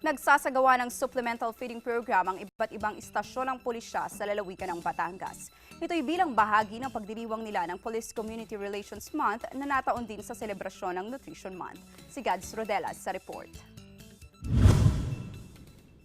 Nagsasagawa ng supplemental feeding program ang iba't ibang istasyon ng pulisya sa lalawigan ng Batangas. Ito'y bilang bahagi ng pagdiriwang nila ng Police Community Relations Month na nataon din sa selebrasyon ng Nutrition Month. Si Gads Rodelas sa report.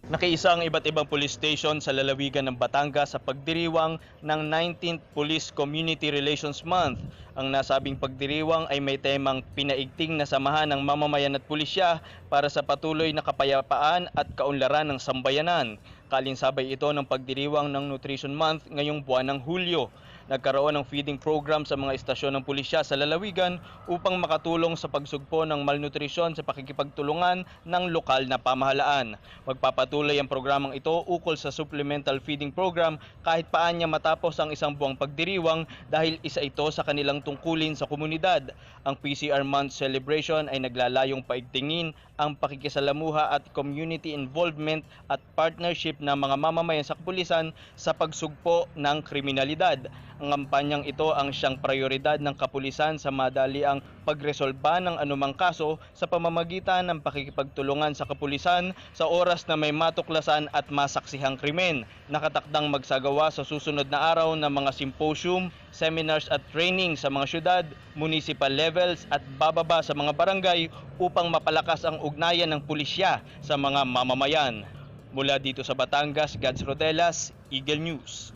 Nakiisa ang iba't ibang police station sa lalawigan ng Batangas sa pagdiriwang ng 19th Police Community Relations Month. Ang nasabing pagdiriwang ay may temang pinaigting na samahan ng mamamayan at pulisya para sa patuloy na kapayapaan at kaunlaran ng sambayanan. Kalinsabay ito ng pagdiriwang ng Nutrition Month ngayong buwan ng Hulyo. Nagkaroon ng feeding program sa mga istasyon ng pulisya sa lalawigan upang makatulong sa pagsugpo ng malnutrisyon sa pakikipagtulungan ng lokal na pamahalaan. Magpapatuloy ang programang ito ukol sa supplemental feeding program kahit paan niya matapos ang isang buwang pagdiriwang dahil isa ito sa kanilang tungkulin sa komunidad. Ang PCR Month celebration ay naglalayong paigtingin ang pakikisalamuha at community involvement at partnership ng mga mamamayan sa kapulisan sa pagsugpo ng kriminalidad. Ang kampanyang ito ang siyang prioridad ng kapulisan sa madaliang pagresolba ng anumang kaso sa pamamagitan ng pakikipagtulungan sa kapulisan sa oras na may matuklasan at masaksihang krimen. Nakatakdang magsagawa sa susunod na araw ng mga symposium, seminars at training sa mga syudad, municipal levels at bababa sa mga barangay upang mapalakas ang ugnayan ng pulisya sa mga mamamayan. Mula dito sa Batangas, Gads Rodelas, Eagle News.